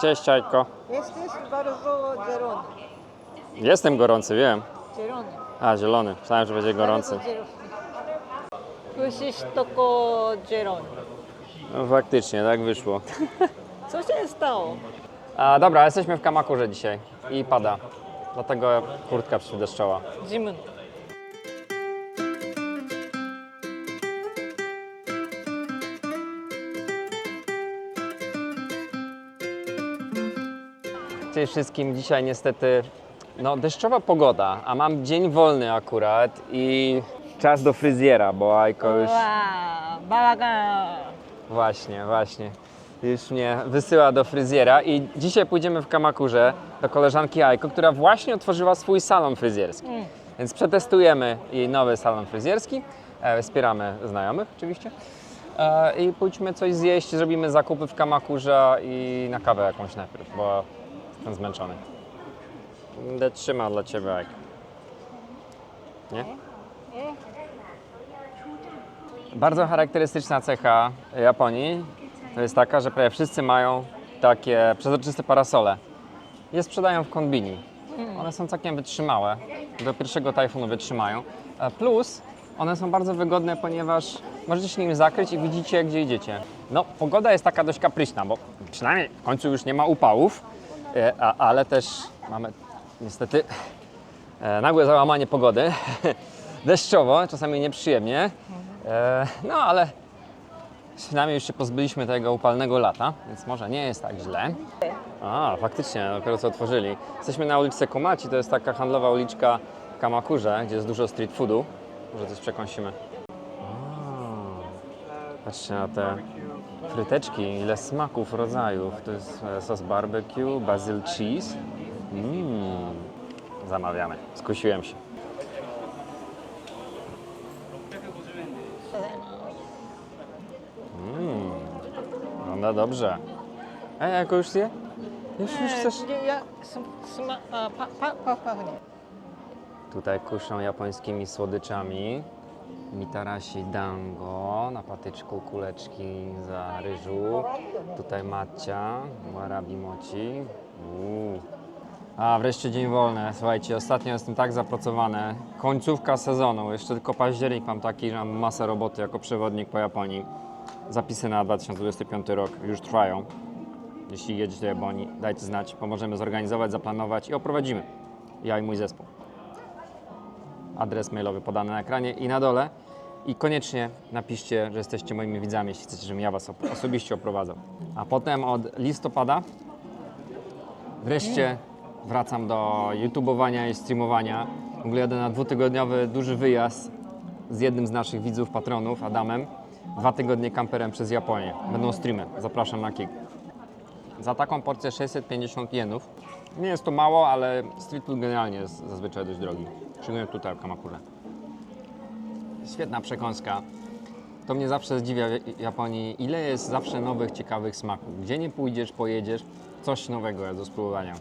Cześć Ajko. Jesteś bardzo zielony. Jestem gorący, wiem. Zielony. A, zielony. Myślałem, że będzie gorący. Musisz tylko zielony. No faktycznie, tak wyszło. Co się stało? A, dobra, jesteśmy w Kamakurze dzisiaj i pada. Dlatego kurtka przydeszczoła. Zimno. Cześć wszystkim. Dzisiaj niestety no, deszczowa pogoda, a mam dzień wolny akurat i czas do fryzjera, bo Ajko już... Wow, bałagan. Właśnie, właśnie. Już mnie wysyła do fryzjera i dzisiaj pójdziemy w Kamakurze do koleżanki Ajko, która właśnie otworzyła swój salon fryzjerski. Mm. Więc przetestujemy jej nowy salon fryzjerski. E, wspieramy znajomych oczywiście. E, I pójdźmy coś zjeść, zrobimy zakupy w Kamakurze i na kawę jakąś najpierw, bo jestem zmęczony. Będę trzymał dla Ciebie Ajko. Nie? Bardzo charakterystyczna cecha Japonii to jest taka, że prawie wszyscy mają takie przezroczyste parasole. Je sprzedają w konbini. One są całkiem wytrzymałe. Do pierwszego tajfunu wytrzymają. Plus one są bardzo wygodne, ponieważ możecie się nim zakryć i widzicie, gdzie idziecie. No, pogoda jest taka dość kapryśna, bo przynajmniej w końcu już nie ma upałów, ale też mamy niestety e, nagłe załamanie pogody. Deszczowo, czasami nieprzyjemnie. E, no ale przynajmniej już się pozbyliśmy tego upalnego lata, więc może nie jest tak źle. A, faktycznie, dopiero co otworzyli. Jesteśmy na uliczce Komaci, to jest taka handlowa uliczka w Kamakurze, gdzie jest dużo street foodu. Może coś przekąsimy. A, Patrzcie na te fryteczki, ile smaków, rodzajów. To jest e, sos barbecue, basil cheese. Mmm, zamawiamy. Skusiłem się. Mmm, wygląda dobrze. Ej, jako już zje? Już, już chcesz? Nie, ja sm, sma, a, pa, pa, pa, pachnie. Tutaj kuszą japońskimi słodyczami. Mitarashi dango, na patyczku kuleczki za ryżu. Tutaj matcha, warabi mochi. Uuu. A, wreszcie dzień wolny. Słuchajcie, ostatnio jestem tak zapracowany. Końcówka sezonu, jeszcze tylko październik mam taki, że mam masę roboty jako przewodnik po Japonii. Zapisy na 2025 rok już trwają. Jeśli jedziecie do Japonii, dajcie znać, pomożemy zorganizować, zaplanować i oprowadzimy. Ja i mój zespół adres mailowy podany na ekranie i na dole. I koniecznie napiszcie, że jesteście moimi widzami, jeśli chcecie, żebym ja Was osobiście oprowadzał. A potem od listopada wreszcie wracam do YouTubeowania i streamowania. W ogóle jadę na dwutygodniowy duży wyjazd z jednym z naszych widzów, patronów, Adamem. Dwa tygodnie kamperem przez Japonię. Będą streamy. Zapraszam na kik. Za taką porcję 650 jenów. Nie jest to mało, ale street food generalnie jest zazwyczaj dość drogi. Szczególnie tutaj w Kamakurze. Świetna przekąska. To mnie zawsze zdziwia w Japonii, ile jest zawsze nowych, ciekawych smaków. Gdzie nie pójdziesz, pojedziesz, coś nowego jest do spróbowania.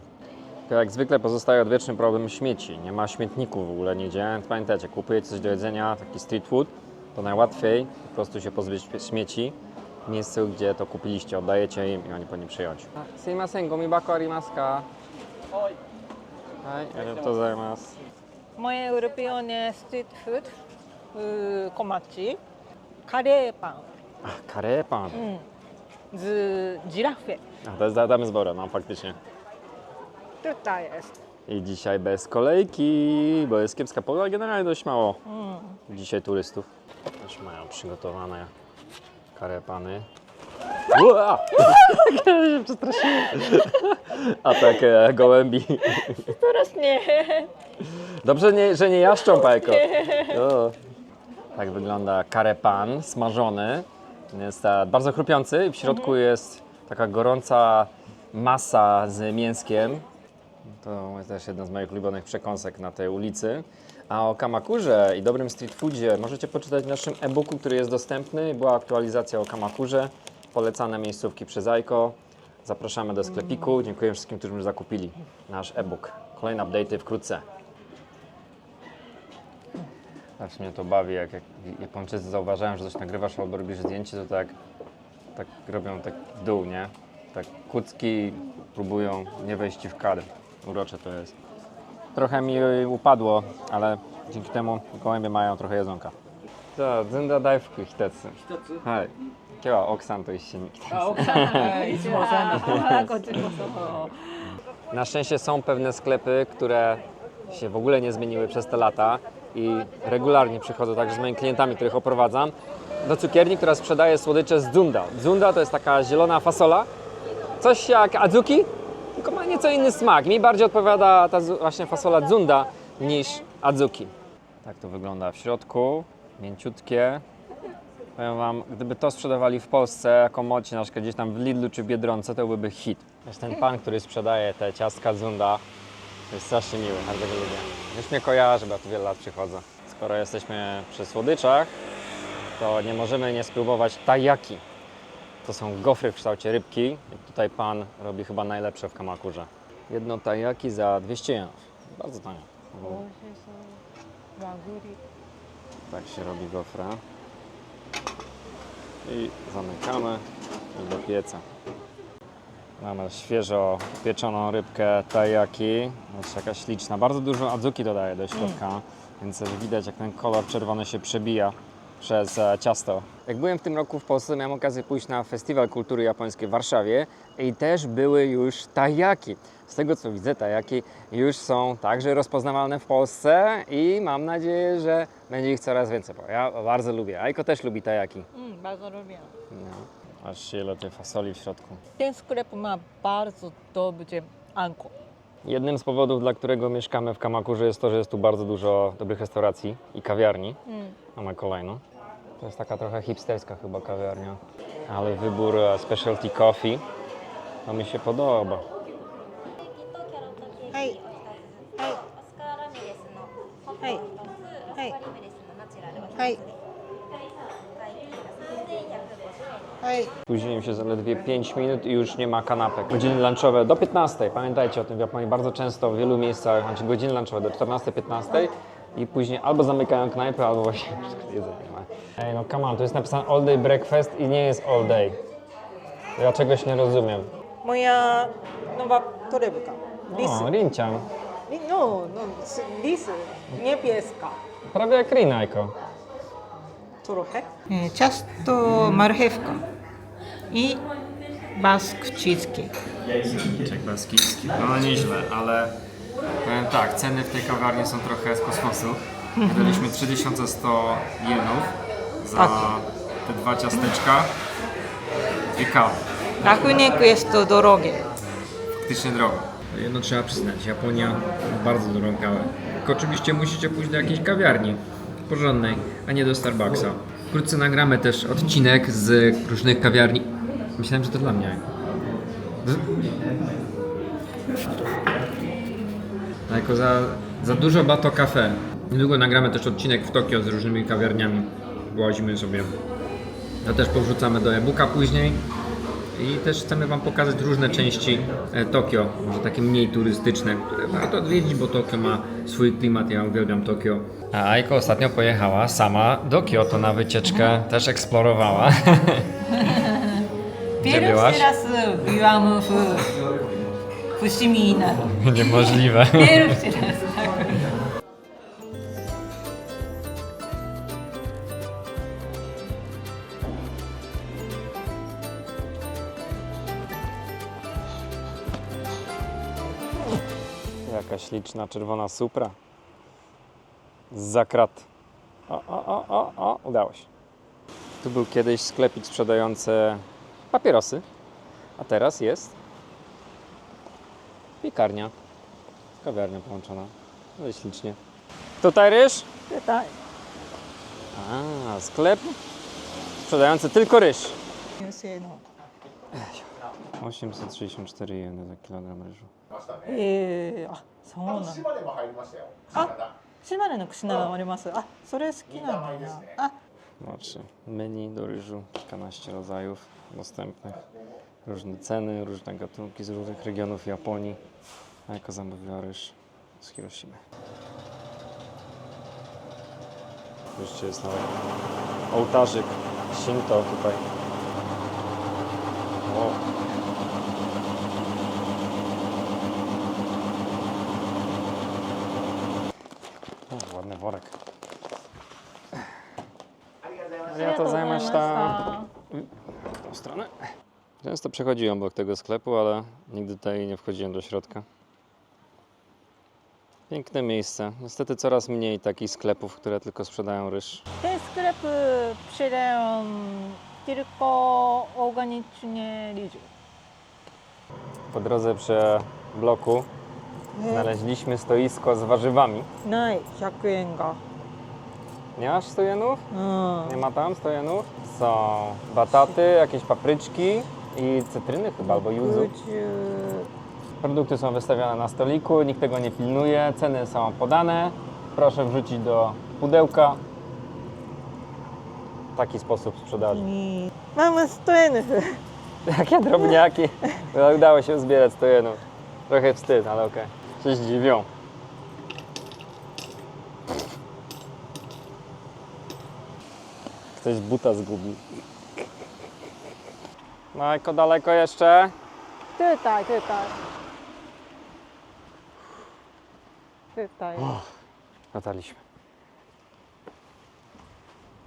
To jak zwykle pozostaje odwieczny problem śmieci. Nie ma śmietników w ogóle nigdzie. Pamiętajcie, kupujecie coś do jedzenia, taki street food, to najłatwiej po prostu się pozbyć śmieci w miejscu, gdzie to kupiliście. Oddajecie im i oni po nie przyjąć. Sumimasen, gomibako arimasu ka? Oj. to zajmas. Moje ulubione street food w Komachi. Karepan Karepan. z żirafy. A to jest Adam z Bora, no faktycznie. Tutaj jest. I dzisiaj bez kolejki, bo jest kiepska pogoda, generalnie dość mało dzisiaj turystów. Też mają przygotowane karepany. Ua! się przestraszyłem. Atak e, gołębi. Teraz nie. Dobrze, nie, że nie jaszczą, Pajko. O. Tak wygląda karepan smażony. Jest e, bardzo chrupiący i w środku jest taka gorąca masa z mięskiem. To jest też jedna z moich ulubionych przekąsek na tej ulicy. A o Kamakurze i dobrym street foodzie możecie poczytać w naszym e-booku, który jest dostępny. Była aktualizacja o Kamakurze, polecane miejscówki przez Aiko. Zapraszamy do sklepiku. Dziękuję wszystkim, którzy już zakupili nasz e-book. Kolejne update'y wkrótce. Aż mnie to bawi, jak, jak Japończycy zauważają, że coś nagrywasz albo robisz zdjęcie, to tak, tak robią tak w dół, nie? tak kucki próbują nie wejść ci w kadr. Urocze to jest. Trochę mi upadło, ale dzięki temu gołębie mają trochę jedzonka. To, zęda daj w hitetsu. 一つ Hej, kieła oksan to iście nikt. あ奥さんはいつもお世話になってます こっちこそ Na szczęście są pewne sklepy, które się w ogóle nie zmieniły przez te lata i regularnie przychodzę także z moimi klientami, których oprowadzam, do cukierni, która sprzedaje słodycze z dzunda. Dzunda to jest taka zielona fasola, coś jak adzuki, tylko ma nieco inny smak. Mi bardziej odpowiada ta zu- właśnie fasola dzunda niż adzuki. Tak to wygląda w środku, mięciutkie. Powiem Wam, gdyby to sprzedawali w Polsce jako mocie, na przykład gdzieś tam w Lidlu czy w Biedronce, to byłby hit. Wiesz, ten pan, który sprzedaje te ciastka Zunda, to jest strasznie miły, bardzo go lubię. Już mnie kojarzy, bo ja tu wiele lat przychodzę. Skoro jesteśmy przy słodyczach, to nie możemy nie spróbować tajaki. To są gofry w kształcie rybki. I tutaj pan robi chyba najlepsze w Kamakurze. Jedno tajaki za 200 jenów. Bardzo tanio. Tak się robi gofra. I zamykamy do pieca. Mamy świeżo pieczoną rybkę tajaki. Jest jakaś śliczna. Bardzo dużo adzuki dodaję do środka, więc też widać jak ten kolor czerwony się przebija przez e, ciasto. Jak byłem w tym roku w Polsce, miałem okazję pójść na Festiwal Kultury Japońskiej w Warszawie i też były już tajaki. Z tego co widzę, tajaki już są także rozpoznawalne w Polsce i mam nadzieję, że będzie ich coraz więcej, bo ja bardzo lubię. Aiko też lubi tajaki. Mm, bardzo lubię. No. Aż się ile tej fasoli w środku. Ten sklep ma bardzo dobrze anko. Jednym z powodów, dla którego mieszkamy w Kamakurze jest to, że jest tu bardzo dużo dobrych restauracji i kawiarni. Mm. Mamy kolejną. To jest taka trochę hipsterska chyba kawiarnia, ale wybór e, specialty coffee to mi się podoba. Hej. Hej. Hej. Hej. Spóźniłem się zaledwie 5 minut i już nie ma kanapek. Godziny lunchowe do 15. Pamiętajcie o tym w Japonii bardzo często w wielu miejscach, znaczy godziny lunchowe do 14-15 i później albo zamykają knajpy, albo właśnie jedzenie ma. Ej no come on, tu jest napisane all day breakfast i nie jest all day. Ja czegoś nie rozumiem. moja nowa torebka lis O, Rincian. Li- no, no s- lis niebieska Prawie jak Rinajko. trochę e, ciasto marchewka i bask cheesecake Czek baskijski. No nieźle, ale powiem tak, ceny w tej kawiarni są trochę z kosmosu. Wydaliśmy 3100 jenów za te dwa ciasteczka, dwie kawy. rachunek jest to drogie Faktycznie drogo. Jedno trzeba przyznać, Japonia ma bardzo dobrą kawę. Tylko oczywiście musicie pójść do jakiejś kawiarni porządnej, a nie do Starbucksa. Wkrótce nagramy też odcinek z różnych kawiarni. Myślałem, że to dla mnie. A Jako za, za dużo Bato Cafe. Niedługo nagramy też odcinek w Tokio z różnymi kawiarniami. Łazimy sobie. To też powrzucamy do e-booka później. I też chcemy Wam pokazać różne części e, Tokio, może takie mniej turystyczne, które warto odwiedzić, bo Tokio ma swój klimat, ja uwielbiam Tokio. A Aiko ostatnio pojechała sama do Kyoto na wycieczkę, też eksplorowała. Gdzie byłaś? teraz byłam w Fushimi Niemożliwe. Pierwszy raz tak. Jaka śliczna czerwona supra. Z zakrat. O, o, o, o, o, udało się. Tu był kiedyś sklepik sprzedający papierosy, a teraz jest piekarnia. Kawiarnia połączona. No i ślicznie. Tutaj ryż? Tutaj. A, sklep sprzedający tylko ryż. 先生の 864 jeny za kilogram ryżu. えー、あそうなんだ島根も入りましたよ。あ島根の串縄もありますあそれ好きなんだなあ Zobaczcie, menu do ryżu, kilkanaście rodzajów dostępnych. Różne ceny, różne gatunki z różnych regionów Japonii. A jako zamówiła ryż z Hiroshimy. Wreszcie jest nawet ołtarzyk Shinto tutaj. O, Często przechodziłem obok tego sklepu, ale nigdy tutaj nie wchodziłem do środka. Piękne miejsce. Niestety coraz mniej takich sklepów, które tylko sprzedają ryż. Te sklepy sprzedają tylko organicznie ryż. Po drodze przy bloku mhm. znaleźliśmy stoisko z warzywami. No, 100 yen. Nie masz stojenów? No. Nie ma tam stojenów? Są bataty, jakieś papryczki i cytryny chyba, albo yuzu. Produkty są wystawiane na stoliku, nikt tego nie pilnuje, ceny są podane. Proszę wrzucić do pudełka. Taki sposób sprzedaży. Mamy 100 jenów. Jakie drobniaki. No, udało się zbierać 100 jenów. Trochę wstyd, ale okej. Okay. Się zdziwią. Ktoś buta zgubił. Daleko, daleko jeszcze. tutaj tutaj tutaj Dotarliśmy.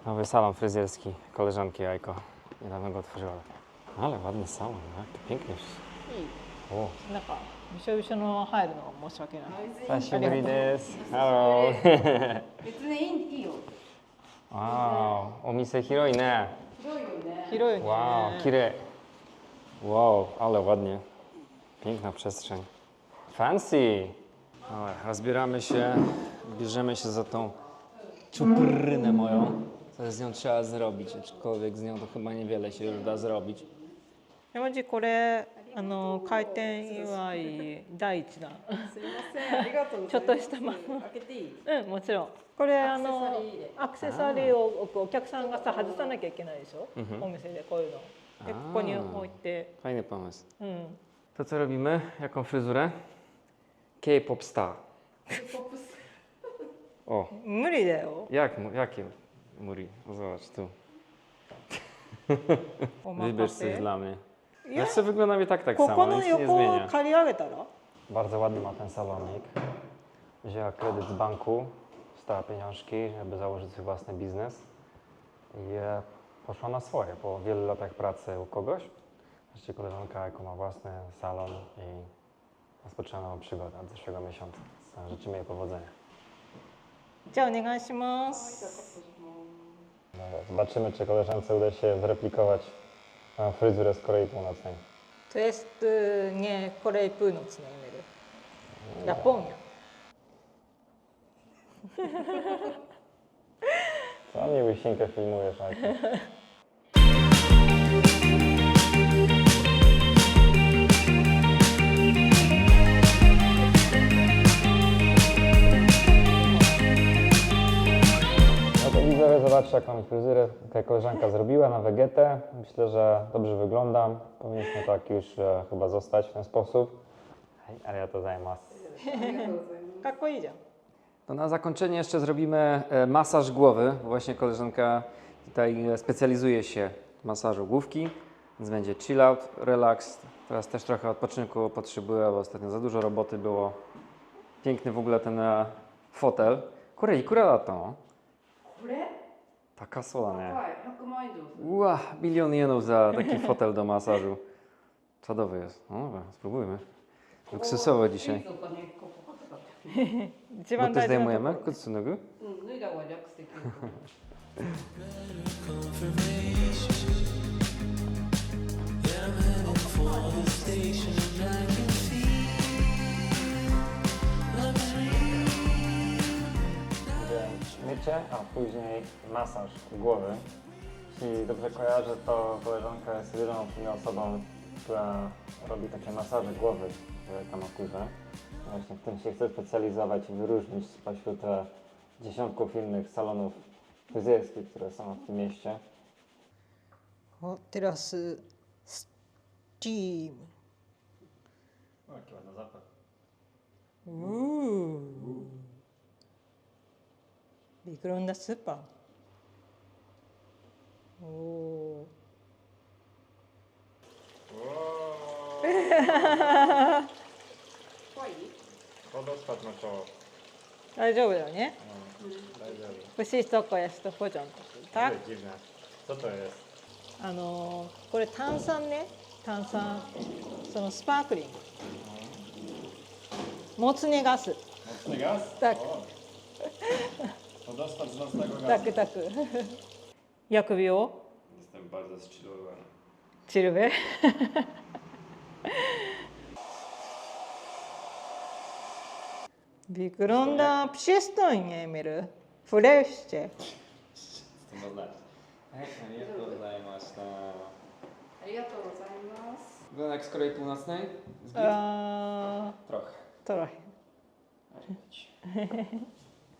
Nowy salon fryzjerski koleżanki Jajko. Niedawno go otworzyła. Ale ładny salon, jak to pięknie. O, なんかびしょびしょの入るのが申し訳ない久しぶりです。Hello. 別にいいいいよ。 wow, お店広いね。広いよね。広いね Wow, kirej. Wow, ale ładnie. Piękna przestrzeń. Fancy. Dobra, rozbieramy się, bierzemy się za tą czuprynę moją. Co z nią trzeba zrobić, aczkolwiek z nią to chyba niewiele się już da zrobić. 山地これあの開店祝い第一弾すいません。ありがとうごちょっとしたま開けていい？うんもちろんこれあのアクセサリーでアクセサリーをお客さんがさ外さなきゃいけないでしょ、Mhm. お店でこういうの でここに置いて Fajny pomysł. うん To co robimy? Jaką fryzurę? K-pop star. ポップス。 O, 無理だよ jak, mu- jakie muri? O, Zobacz tu. お Wybierz 任 coś せ dla mnie. いや Jeszcze wygląda mi tak tak こ samo, この nic nie 横を zmienia. 借り上げたら Bardzo ładny ma ten salonik. Wzięła kredyt z banku, stała pieniążki, żeby założyć swój własny biznes i e, poszła na swoje po wielu latach pracy u kogoś. Wreszcie koleżanka ma własny salon i rozpoczęła nową przygodę od zeszłego miesiąca. Życzymy jej powodzenia. Dzień Dobra, tak no, Zobaczymy, czy koleżance uda się zreplikować fryzurę z Korei Północnej. To jest y, nie Korei Północnej, Japonia. れプーのつなめる。ヤポンや。 Co mi łysinkę filmujesz, Ajko? No to widzowie, zobaczcie jaką fryzurę tutaj koleżanka zrobiła na wegetę. Myślę, że dobrze wyglądam. Powinniśmy tak już e, chyba zostać w ten sposób. Hej, ale ja to zajmasz. かっこいいじゃん。 no na zakończenie jeszcze zrobimy e, masaż głowy. Właśnie koleżanka tutaj e, specjalizuje się w masażu główki, więc będzie chill out, relax. Teraz też trochę odpoczynku potrzebuję, bo ostatnio za dużo roboty było. Piękny w ogóle ten e, fotel. Kure, i kura to? Kure? Taka solana. Ła, bilion jenów za taki fotel do masażu. Czadowy jest. No dobra, spróbujmy. Luksusowo dzisiaj. Диван Бути здаймуємо коцунгу. Ну і Mycie, a później masaż głowy. Jeśli dobrze kojarzę, to koleżanka jest jedyną osobą, która robi takie masaże głowy w Kamakurze właśnie w tym się chcę specjalizować i wyróżnić spośród e, dziesiątków innych salonów fryzjerskich, które są w tym mieście. O, teraz y, Steam. O, jaki ładny zapach. Mm. Uuu. Wygląda sypa. Uuu. ンダスーパー。おお。 Wodospad na czoło. 大丈夫だよね Daję. 欲しい人こやしとポジョンとtak? Dziwne. Co to jest? あのーこれ炭酸ね炭酸そのスパークリングもつ煮ガス Mocny gaz? Tak. O. To dostać z nocnego gazu. タクタク薬病 Jestem bardzo zchillowany. チ Wygląda przystojnie, Emil. Wreszcie. Co to znaczy? Hej, nie to zajmaszta. ありがとうございます。 Wynek z Korei Północnej? Z git? A, Trochę. trochę. Ale idź.